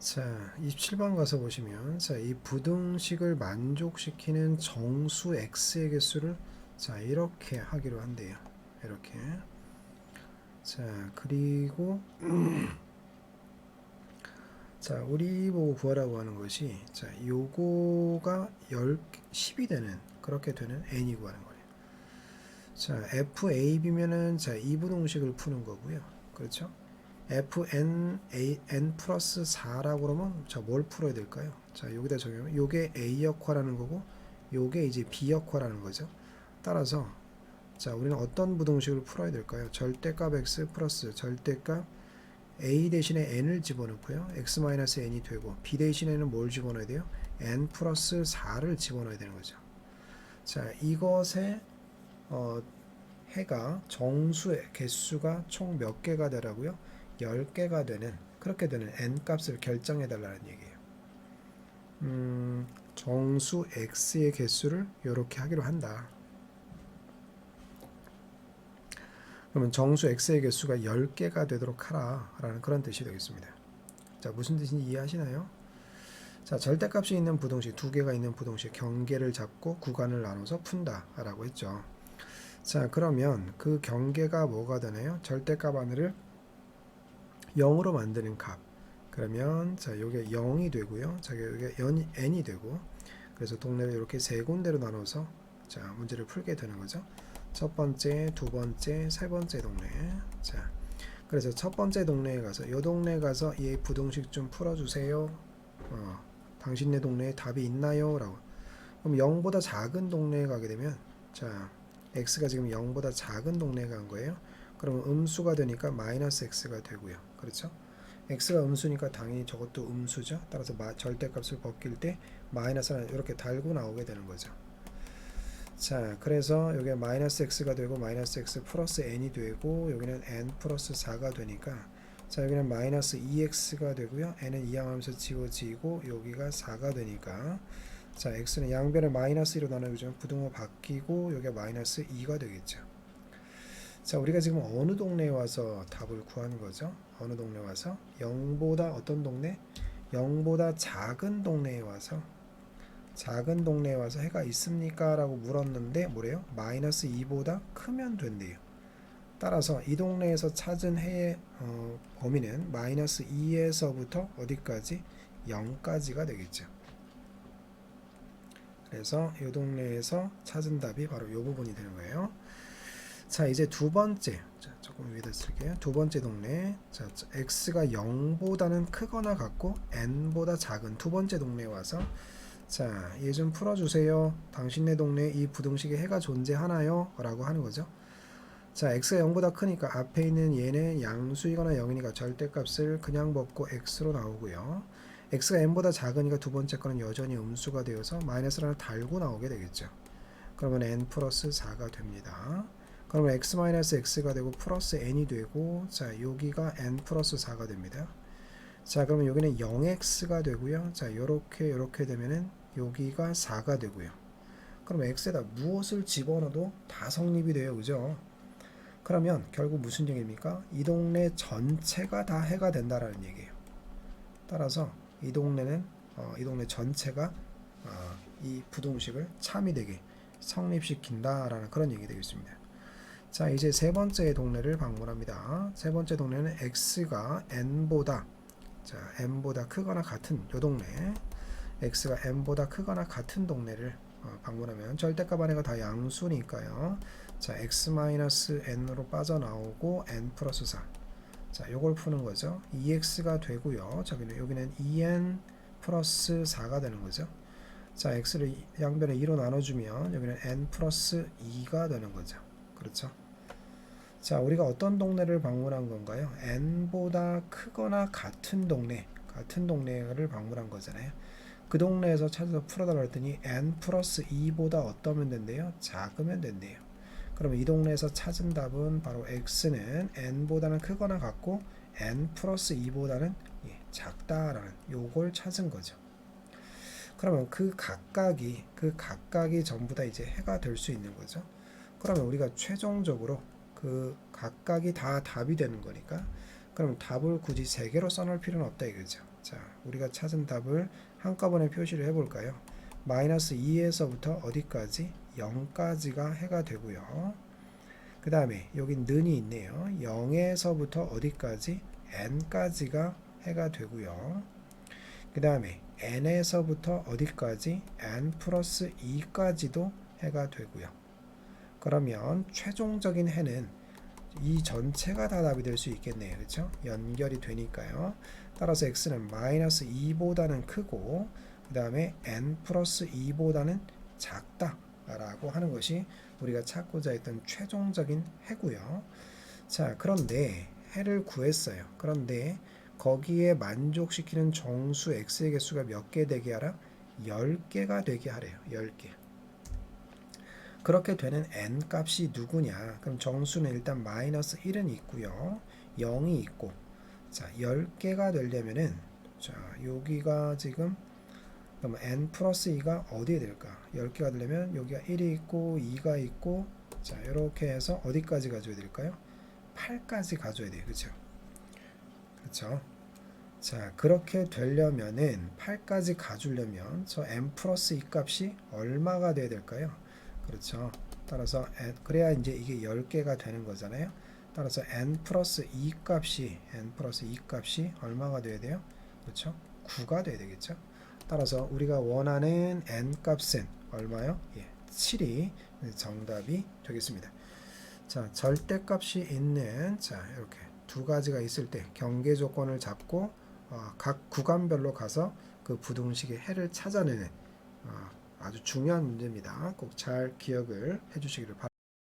자, 27번 가서 보시면 자, 이 부등식을 만족시키는 정수 x의 개수를 자, 이렇게 하기로 한대요. 이렇게. 자, 그리고 자, 우리 보고 구하라고 하는 것이 자, 요거가 10 10이 되는 그렇게 되는 n이 구하는 거예요. 자, FAB면은 자, 이 부등식을 푸는 거고요. 그렇죠? Fn a n 플러스 4라고 그러면 자, 뭘 풀어야 될까요? 자, 여기다 적용하면 요게 a 역화라는 거고 요게 이제 b 역화라는 거죠. 따라서 자, 우리는 어떤 부등식을 풀어야 될까요? 절대값 x 플러스 절대값 a 대신에 n을 집어넣고요. x 마이너스 n이 되고 b 대신에는 뭘 집어넣어야 돼요? n 플러스 4를 집어넣어야 되는 거죠. 자, 이것의 어, 해가 정수의 개수가 총 몇 개가 되라고요? 10개가 되는 그렇게 되는 n 값을 결정해 달라는 얘기예요. 음, 정수 x의 개수를 이렇게 하기로 한다. 그러면 정수 x의 개수가 10개가 되도록 하라 라는 그런 뜻이 되겠습니다. 자, 무슨 뜻인지 이해하시나요? 자, 절대값이 있는 부등식 두 개가 있는 부등식 경계를 잡고 구간을 나눠서 푼다 라고 했죠. 자, 그러면 그 경계가 뭐가 되나요? 절대값 하나를 0으로 만드는 값. 그러면 자, 요게 0이 되고요. 자, 요게 n이 되고 그래서 동네를 이렇게 세 군데로 나눠서 자, 문제를 풀게 되는 거죠. 첫 번째, 두 번째, 세 번째 동네. 자, 그래서 첫 번째 동네에 가서 요 동네 가서 이 부등식 좀 풀어 주세요. 어, 당신네 동네에 답이 있나요?라고. 그럼 0보다 작은 동네에 가게 되면 자, x가 지금 0보다 작은 동네에 간 거예요. 그러면 음수가 되니까 마이너스 x가 되고요. 그렇죠? x가 음수니까 당연히 저것도 음수죠. 따라서 마, 절대값을 벗길 때 마이너스는 이렇게 달고 나오게 되는 거죠. 자, 그래서 여기 마이너스 x가 되고 마이너스 x 플러스 n이 되고 여기는 n 플러스 4가 되니까 자 여기는 마이너스 2x가 되고요. n은 이항하면서 지워지고 여기가 4가 되니까 자 x는 양변을 마이너스 2로 나누면 부등호 바뀌고 여기가 마이너스 2가 되겠죠. 자 우리가 지금 어느 동네에 와서 답을 구한 거죠? 어느 동네 와서 0보다 어떤 동네? 0보다 작은 동네에 와서 작은 동네에 와서 해가 있습니까? 라고 물었는데 뭐래요? 마이너스 2보다 크면 된대요. 따라서 이 동네에서 찾은 해의 어, 범위는 마이너스 2에서부터 어디까지? 0까지가 되겠죠. 그래서 이 동네에서 찾은 답이 바로 이 부분이 되는 거예요. 자 이제 두 번째 자, 조금 위에다 쓸게요. 두 번째 동네 자 x가 0보다는 크거나 같고 n보다 작은 두 번째 동네에 와서 자, 얘 좀 풀어주세요. 당신네 동네에 이 부등식에 해가 존재하나요? 라고 하는 거죠. 자, x가 0보다 크니까 앞에 있는 얘는 양수이거나 0이니까 절대값을 그냥 벗고 x로 나오고요. x가 n보다 작으니까 두 번째 거는 여전히 음수가 되어서 마이너스를 달고 나오게 되겠죠. 그러면 n 플러스 4가 됩니다. 그러면 x 마이너스 x가 되고 플러스 n이 되고 자, 여기가 n 플러스 4가 됩니다. 자, 그러면 여기는 0x가 되고요. 자, 요렇게 요렇게 되면은 여기가 4가 되고요. 그럼 x에다 무엇을 집어넣어도 다 성립이 돼요. 그죠? 그러면 결국 무슨 얘기입니까? 이 동네 전체가 다 해가 된다라는 얘기예요. 따라서 이 동네는 어, 이 동네 전체가 어, 이 부동식을 참이 되게 성립시킨다라는 그런 얘기 되겠습니다. 자, 이제 세 번째 동네를 방문합니다. 세 번째 동네는 x가 n보다 자, n보다 크거나 같은 요 동네 x가 n보다 크거나 같은 동네를 어, 방문하면 절대값 안에가 다 양수니까요. 자, x-n으로 빠져나오고 n 플러스 4. 자, 요걸 푸는 거죠. 2x가 되고요. 저기는 여기는 2n 플러스 4가 되는 거죠. 자, x를 양변에 2로 나눠주면 여기는 n 플러스 2가 되는 거죠. 그렇죠? 자, 우리가 어떤 동네를 방문한 건가요? n보다 크거나 같은 동네, 같은 동네를 방문한 거잖아요. 그 동네에서 찾아서 풀어달라 했더니 n 플러스 2보다 어떠면 된대요? 작으면 된대요. 그러면 이 동네에서 찾은 답은 바로 x는 n보다는 크거나 같고 n 플러스 2보다는 예, 작다라는 요걸 찾은 거죠. 그러면 그 각각이 그 각각이 전부 다 이제 해가 될 수 있는 거죠. 그러면 우리가 최종적으로 그 각각이 다 답이 되는 거니까 그럼 답을 굳이 세 개로 써놓을 필요는 없다 이거죠. 자, 우리가 찾은 답을 한꺼번에 표시를 해볼까요? 마이너스 2에서부터 어디까지? 0까지가 해가 되고요. 그 다음에 여기 는이 있네요. 0에서부터 어디까지? n까지가 해가 되고요. 그 다음에 n에서부터 어디까지? n 플러스 2까지도 해가 되고요. 그러면 최종적인 해는 이 전체가 다 답이 될 수 있겠네요. 그렇죠? 연결이 되니까요. 따라서 x는 마이너스 2보다는 크고 그 다음에 n 플러스 2보다는 작다 라고 하는 것이 우리가 찾고자 했던 최종적인 해고요. 자 그런데 해를 구했어요. 그런데 거기에 만족시키는 정수 x의 개수가 몇 개 되게 하라? 10개가 되게 하래요. 10개. 그렇게 되는 n 값이 누구냐? 그럼 정수는 일단 마이너스 1은 있고요. 0이 있고 자 10개가 되려면은 자 여기가 지금 그럼 n 플러스 2가 어디에 될까? 10개가 되려면 여기가 1이 있고 2가 있고 자 이렇게 해서 어디까지 가져야 될까요? 8까지 가져야 돼요. 그렇죠? 그렇죠? 자 그렇게 되려면은 8까지 가주려면 저 n 플러스 2 값이 얼마가 돼야 될까요? 그렇죠. 따라서 n, 그래야 이제 이게 10개가 되는 거잖아요. 따라서 n 플러스 2 값이 n 플러스 2 값이 얼마가 돼야 돼요? 그렇죠? 9가 돼야 되겠죠. 따라서 우리가 원하는 n 값은 얼마요? 예, 7이 정답이 되겠습니다. 자, 절대값이 있는 자 이렇게 두 가지가 있을 때 경계 조건을 잡고 어, 각 구간별로 가서 그 부등식의 해를 찾아내는 어, 아주 중요한 문제입니다. 꼭 잘 기억을 해주시기를 바랍니다.